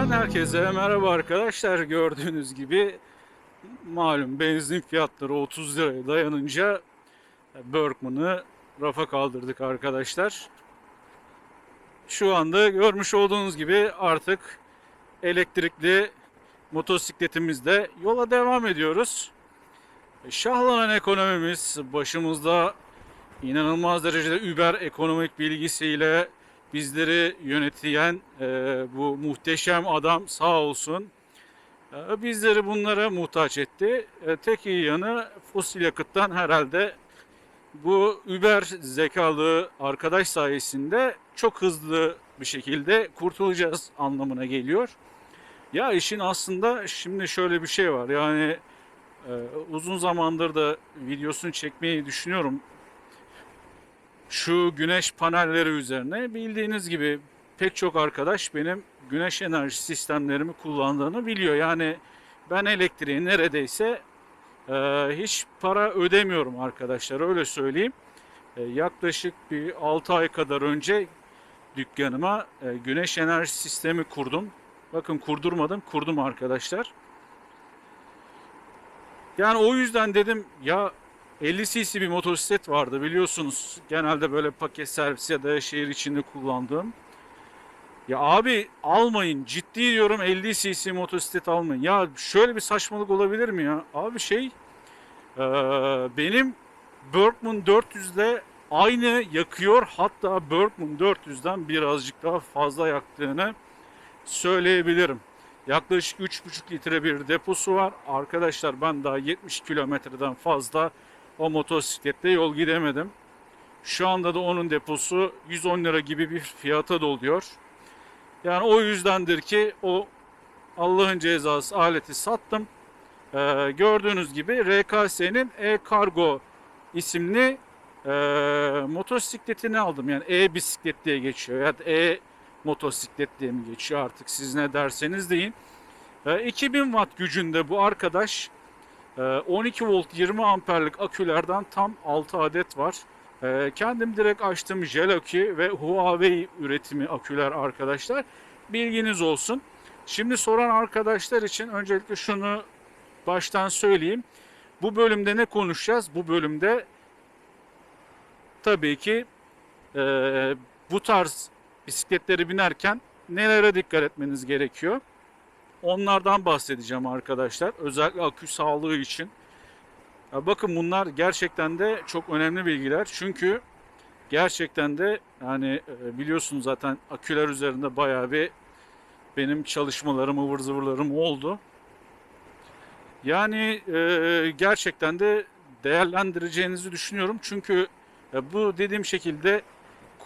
YouTube'dan herkese merhaba arkadaşlar. Gördüğünüz gibi malum benzin fiyatları 30 liraya dayanınca Berkman'ı rafa kaldırdık arkadaşlar. Şu anda görmüş olduğunuz gibi artık elektrikli motosikletimizle yola devam ediyoruz. Şahlanan ekonomimiz başımızda inanılmaz derecede Uber ekonomik bilgisiyle bizleri yönetiyen e, bu muhteşem adam sağ olsun e, bizleri bunlara muhtaç etti. E, tek iyi yanı fosil yakıttan herhalde bu Uber zekalı arkadaş sayesinde çok hızlı bir şekilde kurtulacağız anlamına geliyor. Ya işin aslında şimdi şöyle bir şey var yani e, uzun zamandır da videosunu çekmeyi düşünüyorum şu güneş panelleri üzerine bildiğiniz gibi pek çok arkadaş benim güneş enerji sistemlerimi kullandığını biliyor. Yani ben elektriği neredeyse e, hiç para ödemiyorum arkadaşlar öyle söyleyeyim. E, yaklaşık bir 6 ay kadar önce dükkanıma e, güneş enerji sistemi kurdum. Bakın kurdurmadım, kurdum arkadaşlar. Yani o yüzden dedim ya 50 cc bir motosiklet vardı biliyorsunuz. Genelde böyle paket servis ya da şehir içinde kullandığım. Ya abi almayın ciddi diyorum 50 cc motosiklet almayın. Ya şöyle bir saçmalık olabilir mi ya? Abi şey e, benim Berkman 400'de aynı yakıyor. Hatta Berkman 400'den birazcık daha fazla yaktığını söyleyebilirim. Yaklaşık 3,5 litre bir deposu var. Arkadaşlar ben daha 70 kilometreden fazla o motosikletle yol gidemedim. Şu anda da onun deposu 110 lira gibi bir fiyata doluyor. Yani o yüzdendir ki o Allah'ın cezası aleti sattım. Ee, gördüğünüz gibi RKS'nin e-Kargo isimli e, motosikletini aldım. Yani e-bisiklet diye geçiyor. Ya da e motosiklet diye mi geçiyor artık siz ne derseniz deyin. E, 2000 watt gücünde bu arkadaş 12 ee, volt 20 amperlik akülerden tam 6 adet var. Ee, kendim direkt açtım Jeloki ve Huawei üretimi aküler arkadaşlar. Bilginiz olsun. Şimdi soran arkadaşlar için öncelikle şunu baştan söyleyeyim. Bu bölümde ne konuşacağız? Bu bölümde tabii ki e, bu tarz bisikletleri binerken nelere dikkat etmeniz gerekiyor? Onlardan bahsedeceğim arkadaşlar. Özellikle akü sağlığı için. Ya bakın bunlar gerçekten de çok önemli bilgiler. Çünkü gerçekten de yani e, biliyorsunuz zaten aküler üzerinde bayağı bir benim çalışmalarım, ıvır zıvırlarım oldu. Yani e, gerçekten de değerlendireceğinizi düşünüyorum. Çünkü e, bu dediğim şekilde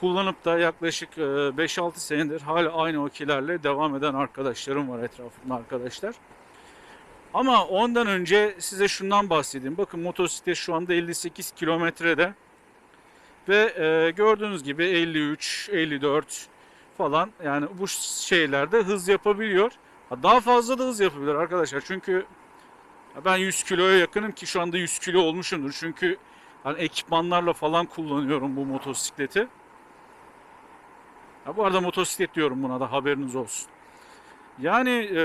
kullanıp da yaklaşık 5-6 e, senedir hala aynı okilerle devam eden arkadaşlarım var etrafımda arkadaşlar. Ama ondan önce size şundan bahsedeyim. Bakın motosiklet şu anda 58 kilometrede. Ve e, gördüğünüz gibi 53, 54 falan yani bu şeylerde hız yapabiliyor. Daha fazla da hız yapabilir arkadaşlar. Çünkü ben 100 kiloya yakınım ki şu anda 100 kilo olmuşumdur. Çünkü hani ekipmanlarla falan kullanıyorum bu motosikleti. Ha, bu arada motosiklet diyorum buna da haberiniz olsun. Yani e,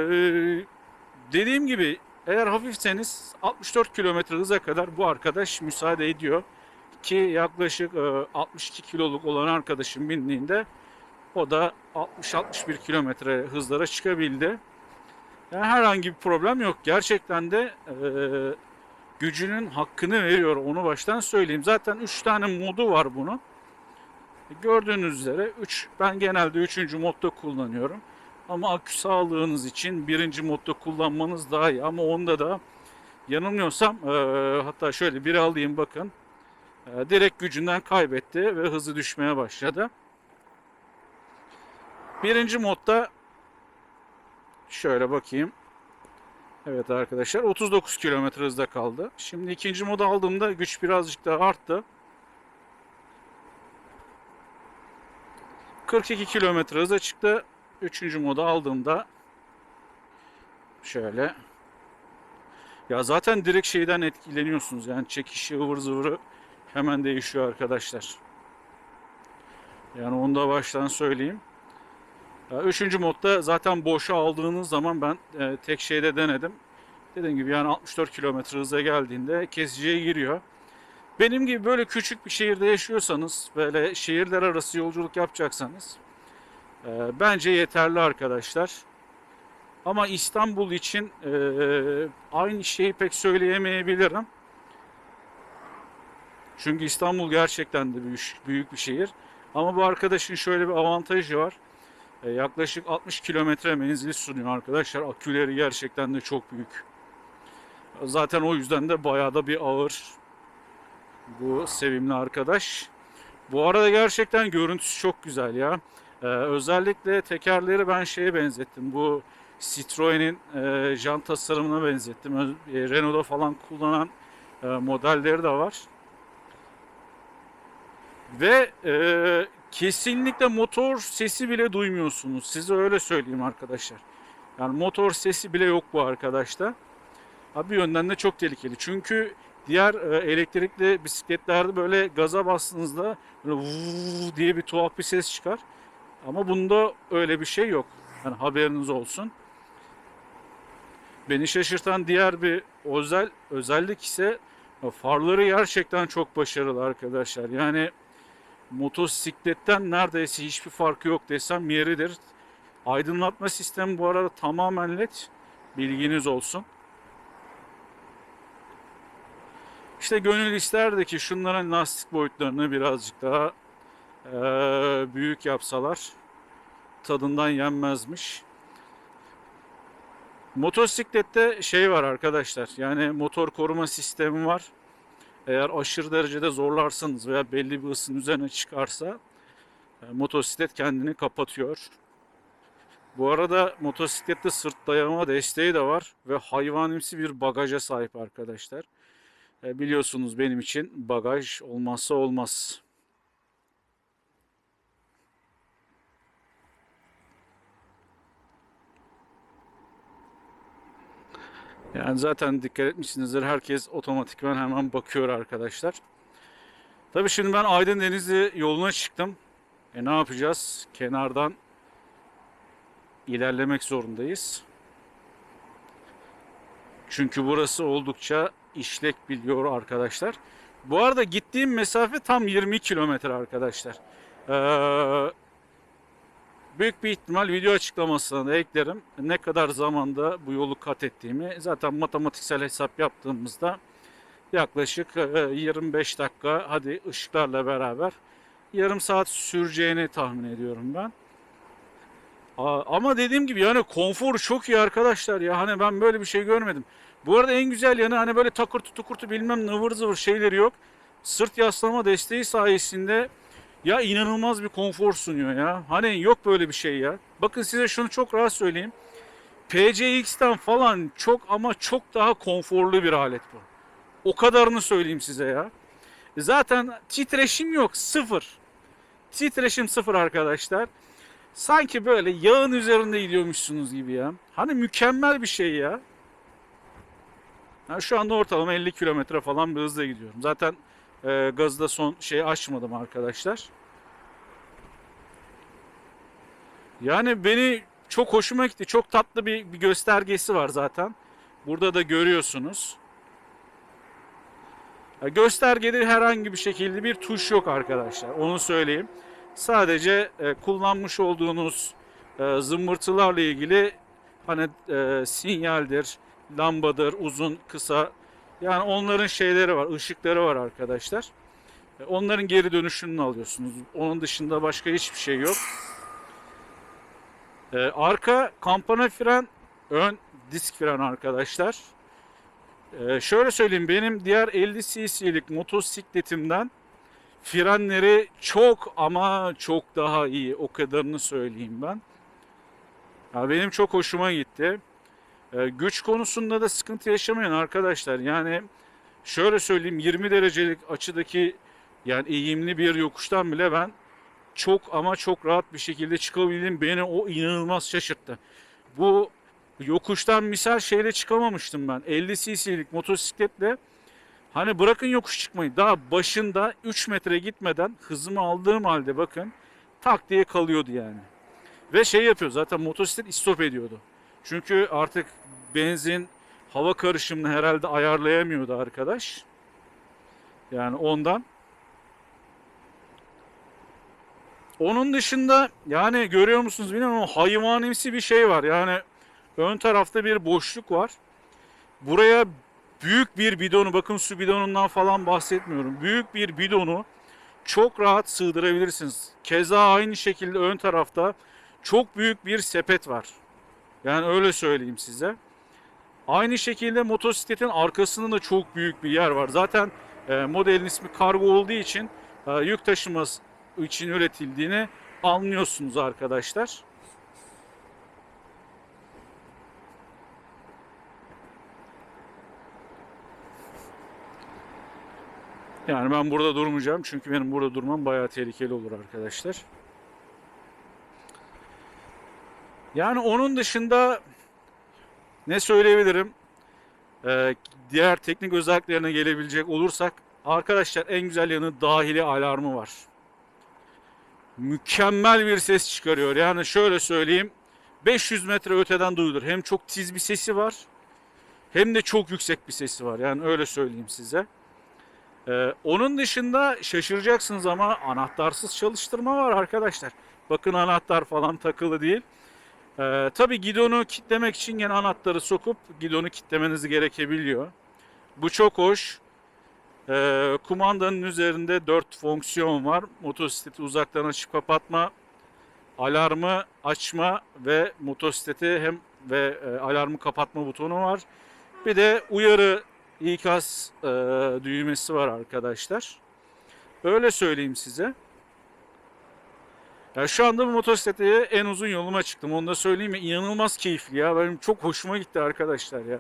dediğim gibi eğer hafifseniz 64 km hıza kadar bu arkadaş müsaade ediyor. Ki yaklaşık e, 62 kiloluk olan arkadaşım bindiğinde o da 60-61 kilometre hızlara çıkabildi. Yani herhangi bir problem yok. Gerçekten de e, gücünün hakkını veriyor. Onu baştan söyleyeyim. Zaten 3 tane modu var bunun. Gördüğünüz üzere 3 ben genelde 3. modda kullanıyorum. Ama akü sağlığınız için birinci modda kullanmanız daha iyi. Ama onda da yanılmıyorsam e, hatta şöyle bir alayım bakın. E, direkt gücünden kaybetti ve hızı düşmeye başladı. Birinci modda şöyle bakayım. Evet arkadaşlar 39 km hızda kaldı. Şimdi ikinci moda aldığımda güç birazcık daha arttı. 42 kilometre hıza çıktı. Üçüncü moda aldığımda şöyle ya zaten direkt şeyden etkileniyorsunuz. Yani çekişi ıvır zıvırı hemen değişiyor arkadaşlar. Yani onu da baştan söyleyeyim. E, Üçüncü modda zaten boşa aldığınız zaman ben e, tek şeyde denedim. Dediğim gibi yani 64 kilometre hıza geldiğinde kesiciye giriyor. Benim gibi böyle küçük bir şehirde yaşıyorsanız, böyle şehirler arası yolculuk yapacaksanız e, bence yeterli arkadaşlar. Ama İstanbul için e, aynı şeyi pek söyleyemeyebilirim. Çünkü İstanbul gerçekten de büyük, büyük bir şehir. Ama bu arkadaşın şöyle bir avantajı var. E, yaklaşık 60 kilometre menzil sunuyor arkadaşlar. Aküleri gerçekten de çok büyük. Zaten o yüzden de bayağı da bir ağır bu sevimli arkadaş. Bu arada gerçekten görüntüsü çok güzel ya. Ee, özellikle tekerleri ben şeye benzettim. Bu Citroen'in e, jant tasarımına benzettim. E, Renault'da falan kullanan e, modelleri de var. Ve e, kesinlikle motor sesi bile duymuyorsunuz. Size öyle söyleyeyim arkadaşlar. Yani motor sesi bile yok bu arkadaşta. Ha, bir yönden de çok tehlikeli. Çünkü diğer e, elektrikli bisikletlerde böyle gaza bastığınızda böyle diye bir tuhaf bir ses çıkar. Ama bunda öyle bir şey yok. Yani haberiniz olsun. Beni şaşırtan diğer bir özel özellik ise farları gerçekten çok başarılı arkadaşlar. Yani motosikletten neredeyse hiçbir farkı yok desem yeridir. Aydınlatma sistemi bu arada tamamen led. Bilginiz olsun. İşte gönül isterdi ki şunların lastik boyutlarını birazcık daha eee, büyük yapsalar tadından yenmezmiş. Motosiklette şey var arkadaşlar yani motor koruma sistemi var. Eğer aşırı derecede zorlarsanız veya belli bir ısının üzerine çıkarsa e, motosiklet kendini kapatıyor. Bu arada motosiklette sırt dayama desteği de var ve hayvanimsi bir bagaja sahip arkadaşlar. E, biliyorsunuz benim için bagaj olmazsa olmaz. Yani zaten dikkat etmişsinizdir. Herkes otomatikman hemen bakıyor arkadaşlar. Tabii şimdi ben Aydın Denizli yoluna çıktım. E ne yapacağız? Kenardan ilerlemek zorundayız. Çünkü burası oldukça işlek biliyor arkadaşlar. Bu arada gittiğim mesafe tam 20 kilometre arkadaşlar. Ee, büyük bir ihtimal video açıklamasına da eklerim. Ne kadar zamanda bu yolu kat ettiğimi. Zaten matematiksel hesap yaptığımızda yaklaşık e, 25 dakika hadi ışıklarla beraber yarım saat süreceğini tahmin ediyorum ben. Ama dediğim gibi yani konfor çok iyi arkadaşlar ya. Hani ben böyle bir şey görmedim. Bu arada en güzel yanı hani böyle takırtı tukurtu bilmem nıvır zıvır şeyleri yok. Sırt yaslama desteği sayesinde ya inanılmaz bir konfor sunuyor ya. Hani yok böyle bir şey ya. Bakın size şunu çok rahat söyleyeyim. PCX'ten falan çok ama çok daha konforlu bir alet bu. O kadarını söyleyeyim size ya. Zaten titreşim yok sıfır. Titreşim sıfır arkadaşlar. Sanki böyle yağın üzerinde gidiyormuşsunuz gibi ya. Hani mükemmel bir şey ya. Ha, şu anda ortalama 50 kilometre falan bir hızla gidiyorum. Zaten e, gazda son şeyi açmadım arkadaşlar. Yani beni çok hoşuma gitti. Çok tatlı bir, bir göstergesi var zaten. Burada da görüyorsunuz. Ya Göstergede herhangi bir şekilde bir tuş yok arkadaşlar. Onu söyleyeyim. Sadece e, kullanmış olduğunuz e, zımbırtılarla ilgili hani e, sinyaldir, lambadır, uzun, kısa. Yani onların şeyleri var, ışıkları var arkadaşlar. E, onların geri dönüşünü alıyorsunuz. Onun dışında başka hiçbir şey yok. E, arka kampana fren, ön disk fren arkadaşlar. E, şöyle söyleyeyim benim diğer 50 cc'lik motosikletimden frenleri çok ama çok daha iyi. O kadarını söyleyeyim ben. Ya benim çok hoşuma gitti. E, güç konusunda da sıkıntı yaşamayın arkadaşlar. Yani şöyle söyleyeyim 20 derecelik açıdaki yani eğimli bir yokuştan bile ben çok ama çok rahat bir şekilde çıkabildim. Beni o inanılmaz şaşırttı. Bu yokuştan misal şeyle çıkamamıştım ben. 50 cc'lik motosikletle hani bırakın yokuş çıkmayı daha başında 3 metre gitmeden hızımı aldığım halde bakın tak diye kalıyordu yani. Ve şey yapıyor zaten motosiklet istop ediyordu. Çünkü artık benzin hava karışımını herhalde ayarlayamıyordu arkadaş. Yani ondan. Onun dışında yani görüyor musunuz bilmiyorum ama hayvanimsi bir şey var. Yani ön tarafta bir boşluk var. Buraya büyük bir bidonu bakın su bidonundan falan bahsetmiyorum. Büyük bir bidonu çok rahat sığdırabilirsiniz. Keza aynı şekilde ön tarafta çok büyük bir sepet var. Yani öyle söyleyeyim size. Aynı şekilde motosikletin arkasında da çok büyük bir yer var. Zaten e, modelin ismi kargo olduğu için e, yük taşıması için üretildiğini anlıyorsunuz arkadaşlar. Yani ben burada durmayacağım çünkü benim burada durmam bayağı tehlikeli olur arkadaşlar. Yani onun dışında ne söyleyebilirim? Ee, diğer teknik özelliklerine gelebilecek olursak arkadaşlar en güzel yanı dahili alarmı var. Mükemmel bir ses çıkarıyor. Yani şöyle söyleyeyim 500 metre öteden duyulur. Hem çok tiz bir sesi var hem de çok yüksek bir sesi var. Yani öyle söyleyeyim size. Ee, onun dışında şaşıracaksınız ama anahtarsız çalıştırma var arkadaşlar. Bakın anahtar falan takılı değil. Ee, tabii gidonu kitlemek için gene anahtarı sokup gidonu kitlemeniz gerekebiliyor. Bu çok hoş. Ee, kumandanın üzerinde 4 fonksiyon var. Motosikleti uzaktan açıp kapatma, alarmı açma ve motosikleti hem ve e, alarmı kapatma butonu var. Bir de uyarı ikaz e, düğmesi var arkadaşlar. Öyle söyleyeyim size. Ya şu anda bu motosiklete en uzun yoluma çıktım. Onu da söyleyeyim mi? İnanılmaz keyifli ya. Benim çok hoşuma gitti arkadaşlar ya.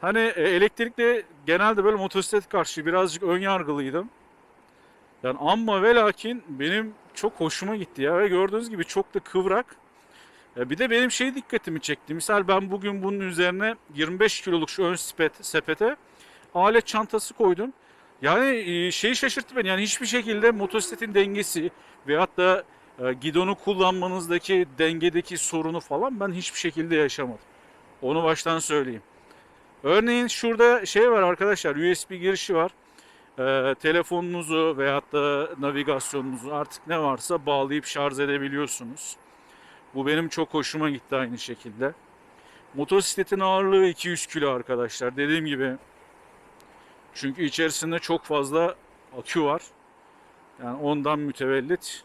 Hani e, elektrikli genelde böyle motosiklet karşı birazcık ön yargılıydım. Yani amma ve lakin benim çok hoşuma gitti ya. Ve gördüğünüz gibi çok da kıvrak. Bir de benim şey dikkatimi çekti. Misal ben bugün bunun üzerine 25 kiloluk şu ön sepet, sepete alet çantası koydum. Yani şeyi şaşırttı beni. Yani hiçbir şekilde motosikletin dengesi veyahut da e, gidonu kullanmanızdaki dengedeki sorunu falan ben hiçbir şekilde yaşamadım. Onu baştan söyleyeyim. Örneğin şurada şey var arkadaşlar USB girişi var. E, telefonunuzu veyahut da navigasyonunuzu artık ne varsa bağlayıp şarj edebiliyorsunuz. Bu benim çok hoşuma gitti aynı şekilde. Motosikletin ağırlığı 200 kilo arkadaşlar. Dediğim gibi çünkü içerisinde çok fazla akü var. Yani ondan mütevellit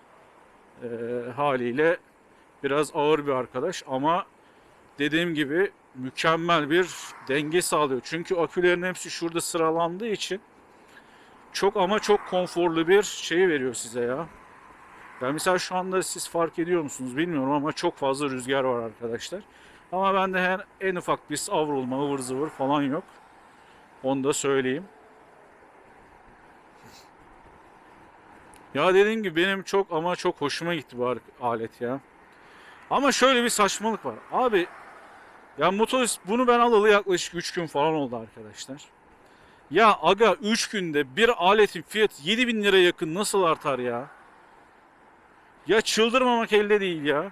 e, haliyle biraz ağır bir arkadaş ama dediğim gibi mükemmel bir denge sağlıyor. Çünkü akülerin hepsi şurada sıralandığı için çok ama çok konforlu bir şey veriyor size ya. Ben mesela şu anda siz fark ediyor musunuz bilmiyorum ama çok fazla rüzgar var arkadaşlar. Ama bende her en ufak bir savrulma, ıvır zıvır falan yok. Onu da söyleyeyim. Ya dediğim gibi benim çok ama çok hoşuma gitti bu alet ya. Ama şöyle bir saçmalık var. Abi ya motor bunu ben alalı yaklaşık 3 gün falan oldu arkadaşlar. Ya aga 3 günde bir aletin fiyatı 7000 lira yakın nasıl artar ya? Ya çıldırmamak elde değil ya.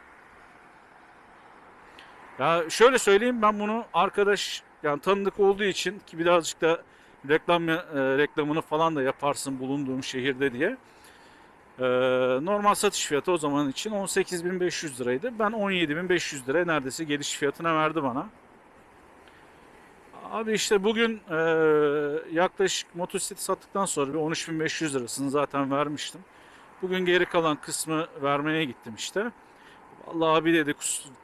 Ya şöyle söyleyeyim ben bunu arkadaş yani tanıdık olduğu için ki birazcık da reklam e, reklamını falan da yaparsın bulunduğum şehirde diye. E, normal satış fiyatı o zaman için 18.500 liraydı. Ben 17.500 liraya neredeyse geliş fiyatına verdi bana. Abi işte bugün e, yaklaşık motosikleti sattıktan sonra bir 13.500 lirasını zaten vermiştim. Bugün geri kalan kısmı vermeye gittim işte. Vallahi abi dedi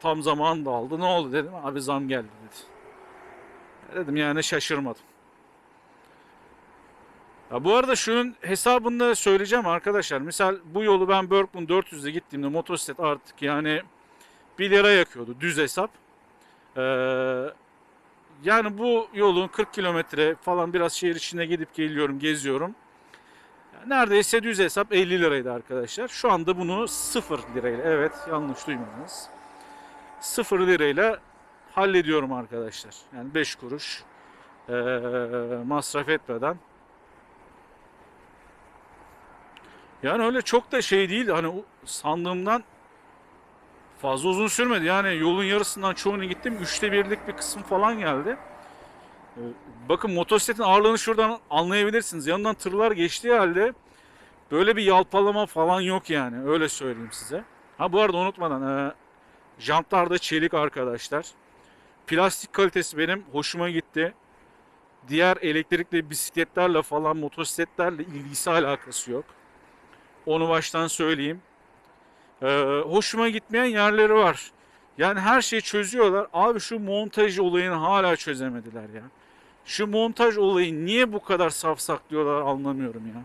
tam zaman da aldı. Ne oldu dedim. Abi zam geldi dedi. Dedim yani şaşırmadım. Ya bu arada şunun hesabını da söyleyeceğim arkadaşlar. Misal bu yolu ben Berkman 400'de gittiğimde motosiklet artık yani 1 lira yakıyordu düz hesap. Ee, yani bu yolun 40 kilometre falan biraz şehir içine gidip geliyorum, geziyorum. Neredeyse düz hesap 50 liraydı arkadaşlar. Şu anda bunu 0 lirayla, evet yanlış duymadınız. 0 lirayla hallediyorum arkadaşlar. Yani 5 kuruş ee, masraf etmeden. Yani öyle çok da şey değil. Hani sandığımdan Fazla uzun sürmedi yani yolun yarısından çoğunu gittim. Üçte birlik bir kısım falan geldi. Ee, Bakın motosikletin ağırlığını şuradan anlayabilirsiniz. Yanından tırlar geçtiği halde böyle bir yalpalama falan yok yani. Öyle söyleyeyim size. Ha bu arada unutmadan e, jantlar da çelik arkadaşlar. Plastik kalitesi benim hoşuma gitti. Diğer elektrikli bisikletlerle falan motosikletlerle ilgisi alakası yok. Onu baştan söyleyeyim. Ee, hoşuma gitmeyen yerleri var. Yani her şeyi çözüyorlar. Abi şu montaj olayını hala çözemediler ya. Şu montaj olayı niye bu kadar safsak diyorlar anlamıyorum ya.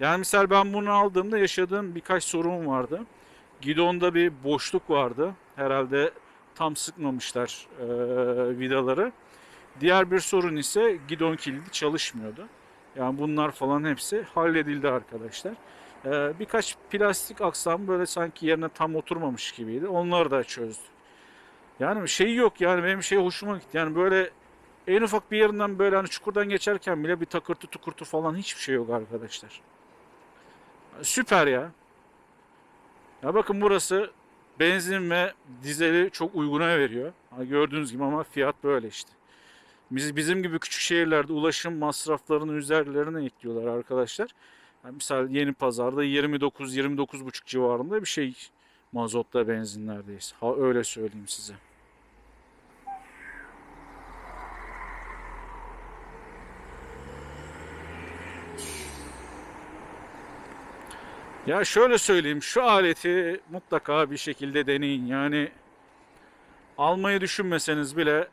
Yani misal ben bunu aldığımda yaşadığım birkaç sorun vardı. Gidonda bir boşluk vardı. Herhalde tam sıkmamışlar e, vidaları. Diğer bir sorun ise gidon kilidi çalışmıyordu. Yani bunlar falan hepsi halledildi arkadaşlar. Ee, birkaç plastik aksam böyle sanki yerine tam oturmamış gibiydi. Onları da çözdük. Yani şey yok yani benim şey hoşuma gitti. Yani böyle en ufak bir yerinden böyle hani çukurdan geçerken bile bir takırtı tukurtu falan hiçbir şey yok arkadaşlar. Süper ya. Ya bakın burası benzin ve dizeli çok uyguna veriyor. Ha, gördüğünüz gibi ama fiyat böyle işte. Biz, bizim gibi küçük şehirlerde ulaşım masraflarını üzerlerine ekliyorlar arkadaşlar. Yani misal yeni pazarda 29-29,5 civarında bir şey mazotta benzinlerdeyiz. Ha öyle söyleyeyim size. Ya şöyle söyleyeyim şu aleti mutlaka bir şekilde deneyin. Yani almayı düşünmeseniz bile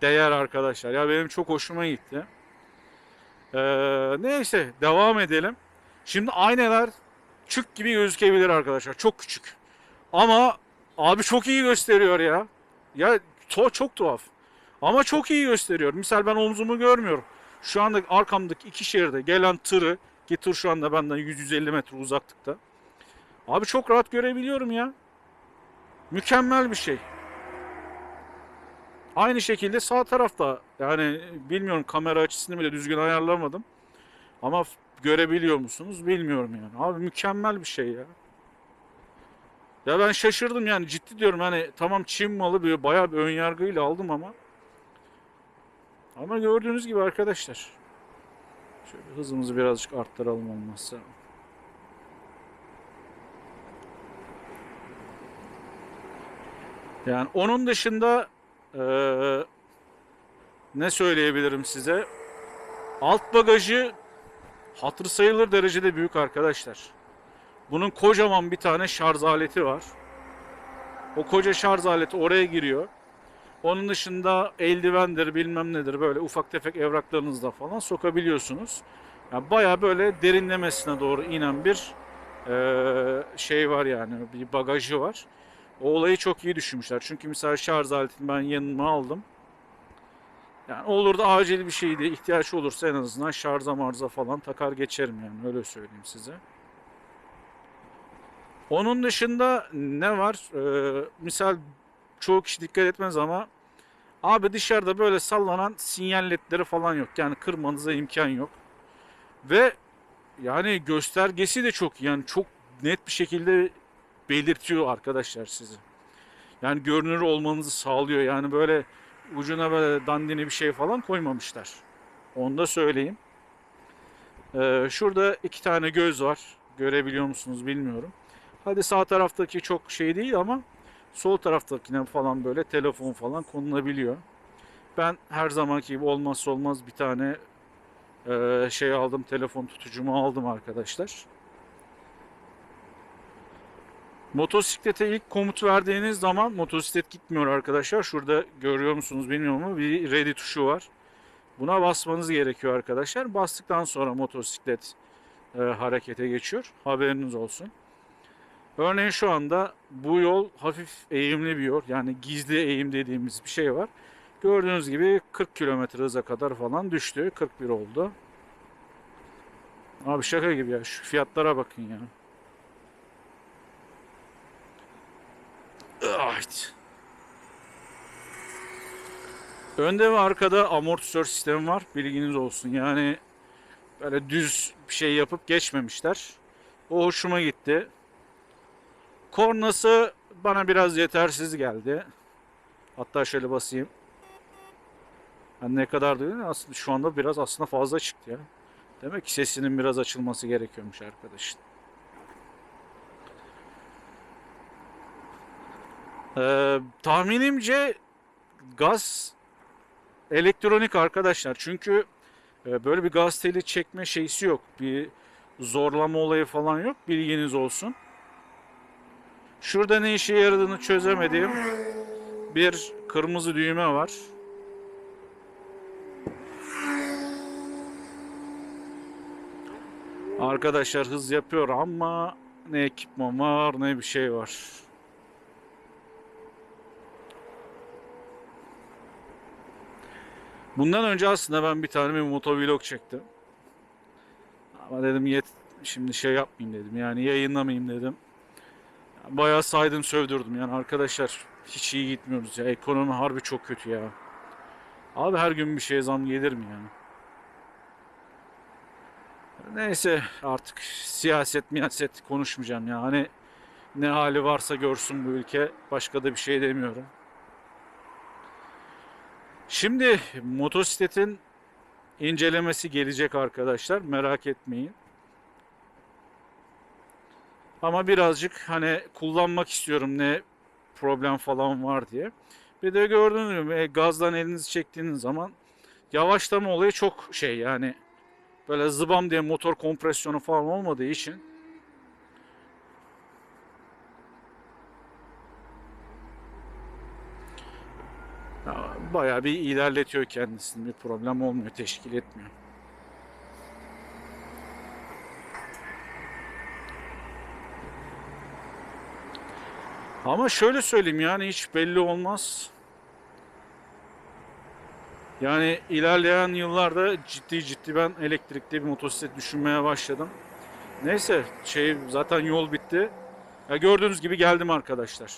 değer arkadaşlar. Ya benim çok hoşuma gitti. Ee, neyse devam edelim. Şimdi aynalar çük gibi gözükebilir arkadaşlar. Çok küçük. Ama abi çok iyi gösteriyor ya. Ya to çok tuhaf. Ama çok iyi gösteriyor. Misal ben omzumu görmüyorum. Şu anda arkamdaki iki şeride gelen tırı ki tır şu anda benden 100-150 metre uzaklıkta. Abi çok rahat görebiliyorum ya. Mükemmel bir şey. Aynı şekilde sağ tarafta yani bilmiyorum kamera açısını bile düzgün ayarlamadım. Ama görebiliyor musunuz bilmiyorum yani. Abi mükemmel bir şey ya. Ya ben şaşırdım yani ciddi diyorum hani tamam Çin malı böyle bayağı bir ön yargıyla aldım ama. Ama gördüğünüz gibi arkadaşlar. Şöyle hızımızı birazcık arttıralım olmazsa. Yani onun dışında eee, ne söyleyebilirim size? Alt bagajı hatır sayılır derecede büyük arkadaşlar. Bunun kocaman bir tane şarj aleti var. O koca şarj aleti oraya giriyor. Onun dışında eldivendir bilmem nedir böyle ufak tefek evraklarınızda falan sokabiliyorsunuz. Yani baya böyle derinlemesine doğru inen bir eee, şey var yani bir bagajı var. O olayı çok iyi düşünmüşler. Çünkü mesela şarj aletini ben yanıma aldım. Yani olur da acil bir şeydi, ihtiyaç olursa en azından şarja marza falan takar geçerim yani öyle söyleyeyim size. Onun dışında ne var? Ee, misal çoğu kişi dikkat etmez ama abi dışarıda böyle sallanan sinyal ledleri falan yok. Yani kırmanıza imkan yok. Ve yani göstergesi de çok yani çok net bir şekilde belirtiyor arkadaşlar sizi. Yani görünür olmanızı sağlıyor. Yani böyle ucuna böyle dandini bir şey falan koymamışlar. Onu da söyleyeyim. Ee, şurada iki tane göz var. Görebiliyor musunuz bilmiyorum. Hadi sağ taraftaki çok şey değil ama sol taraftakine falan böyle telefon falan konulabiliyor. Ben her zamanki gibi olmazsa olmaz bir tane e, şey aldım. Telefon tutucumu aldım arkadaşlar. Motosiklete ilk komut verdiğiniz zaman motosiklet gitmiyor arkadaşlar. Şurada görüyor musunuz bilmiyorum ama bir ready tuşu var. Buna basmanız gerekiyor arkadaşlar. Bastıktan sonra motosiklet e, harekete geçiyor. Haberiniz olsun. Örneğin şu anda bu yol hafif eğimli bir yol. Yani gizli eğim dediğimiz bir şey var. Gördüğünüz gibi 40 km hıza kadar falan düştü. 41 oldu. Abi şaka gibi ya. Şu fiyatlara bakın ya. Önde ve arkada amortisör sistemi var. Bilginiz olsun. Yani böyle düz bir şey yapıp geçmemişler. O hoşuma gitti. Kornası bana biraz yetersiz geldi. Hatta şöyle basayım. Yani ne kadar diyor aslında şu anda biraz aslında fazla çıktı ya. Demek ki sesinin biraz açılması gerekiyormuş arkadaşın. Ee, tahminimce gaz elektronik arkadaşlar. Çünkü e, böyle bir gaz teli çekme şeysi yok. Bir zorlama olayı falan yok. Bilginiz olsun. Şurada ne işe yaradığını çözemediğim bir kırmızı düğme var. Arkadaşlar hız yapıyor ama ne ekipman var ne bir şey var. Bundan önce aslında ben bir tane bir motovlog çektim. Ama dedim yet şimdi şey yapmayayım dedim. Yani yayınlamayayım dedim. Bayağı saydım sövdürdüm yani arkadaşlar hiç iyi gitmiyoruz ya. Ekonomi harbi çok kötü ya. Abi her gün bir şeye zam gelir mi yani? Neyse artık siyaset miyaset konuşmayacağım ya. Hani ne hali varsa görsün bu ülke. Başka da bir şey demiyorum. Şimdi motosikletin incelemesi gelecek arkadaşlar. Merak etmeyin. Ama birazcık hani kullanmak istiyorum ne problem falan var diye. Bir de gördüğünüz gibi e, gazdan elinizi çektiğiniz zaman yavaşlama olayı çok şey yani böyle zıbam diye motor kompresyonu falan olmadığı için ya, bayağı bir ilerletiyor kendisini bir problem olmuyor teşkil etmiyor. Ama şöyle söyleyeyim yani hiç belli olmaz. Yani ilerleyen yıllarda ciddi ciddi ben elektrikli bir motosiklet düşünmeye başladım. Neyse şey zaten yol bitti. Ya gördüğünüz gibi geldim arkadaşlar.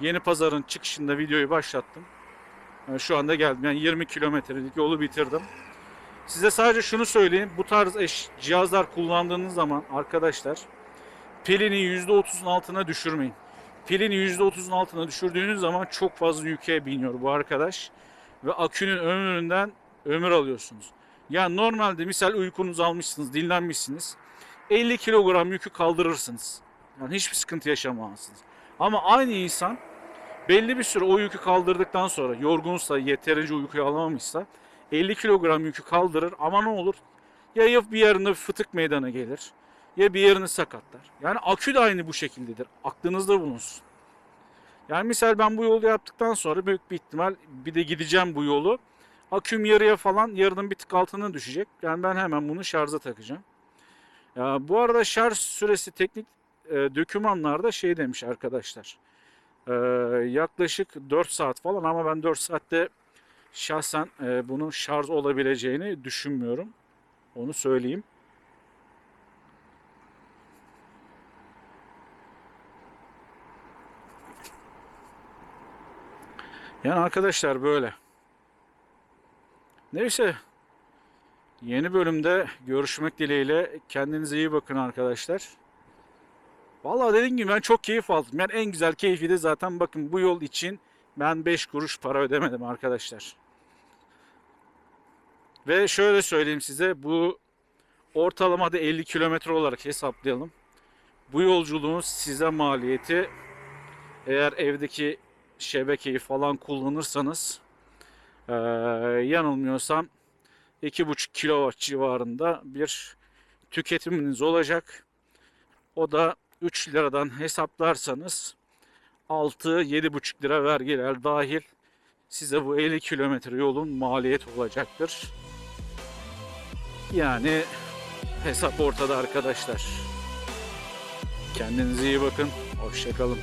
Yeni pazarın çıkışında videoyu başlattım. Yani şu anda geldim. Yani 20 kilometrelik yolu bitirdim. Size sadece şunu söyleyeyim. Bu tarz eş, cihazlar kullandığınız zaman arkadaşlar pilini %30'un altına düşürmeyin. Pilini %30'un altına düşürdüğünüz zaman çok fazla yüke biniyor bu arkadaş. Ve akünün ömründen ömür alıyorsunuz. Yani normalde misal uykunuzu almışsınız, dinlenmişsiniz. 50 kilogram yükü kaldırırsınız. Yani hiçbir sıkıntı yaşamazsınız. Ama aynı insan belli bir süre o yükü kaldırdıktan sonra yorgunsa, yeterince uykuyu alamamışsa 50 kilogram yükü kaldırır ama ne olur? Ya ya bir yerinde bir fıtık meydana gelir ya bir yerini sakatlar. Yani akü de aynı bu şekildedir. Aklınızda bulunsun. Yani misal ben bu yolu yaptıktan sonra büyük bir ihtimal bir de gideceğim bu yolu. Aküm yarıya falan yarının bir tık altına düşecek. Yani ben hemen bunu şarja takacağım. Ya bu arada şarj süresi teknik e, dokümanlarda şey demiş arkadaşlar. E, yaklaşık 4 saat falan ama ben 4 saatte şahsen e, bunun şarj olabileceğini düşünmüyorum. Onu söyleyeyim. Yani arkadaşlar böyle. Neyse. Yeni bölümde görüşmek dileğiyle. Kendinize iyi bakın arkadaşlar. Vallahi dediğim gibi ben çok keyif aldım. Yani en güzel keyfi de zaten bakın bu yol için ben 5 kuruş para ödemedim arkadaşlar. Ve şöyle söyleyeyim size bu ortalamada 50 kilometre olarak hesaplayalım. Bu yolculuğun size maliyeti eğer evdeki şebekeyi falan kullanırsanız ee, yanılmıyorsam 2,5 kilowatt civarında bir tüketiminiz olacak. O da 3 liradan hesaplarsanız 6-7,5 lira vergiler dahil size bu 50 kilometre yolun maliyet olacaktır. Yani hesap ortada arkadaşlar. Kendinize iyi bakın. Hoşçakalın.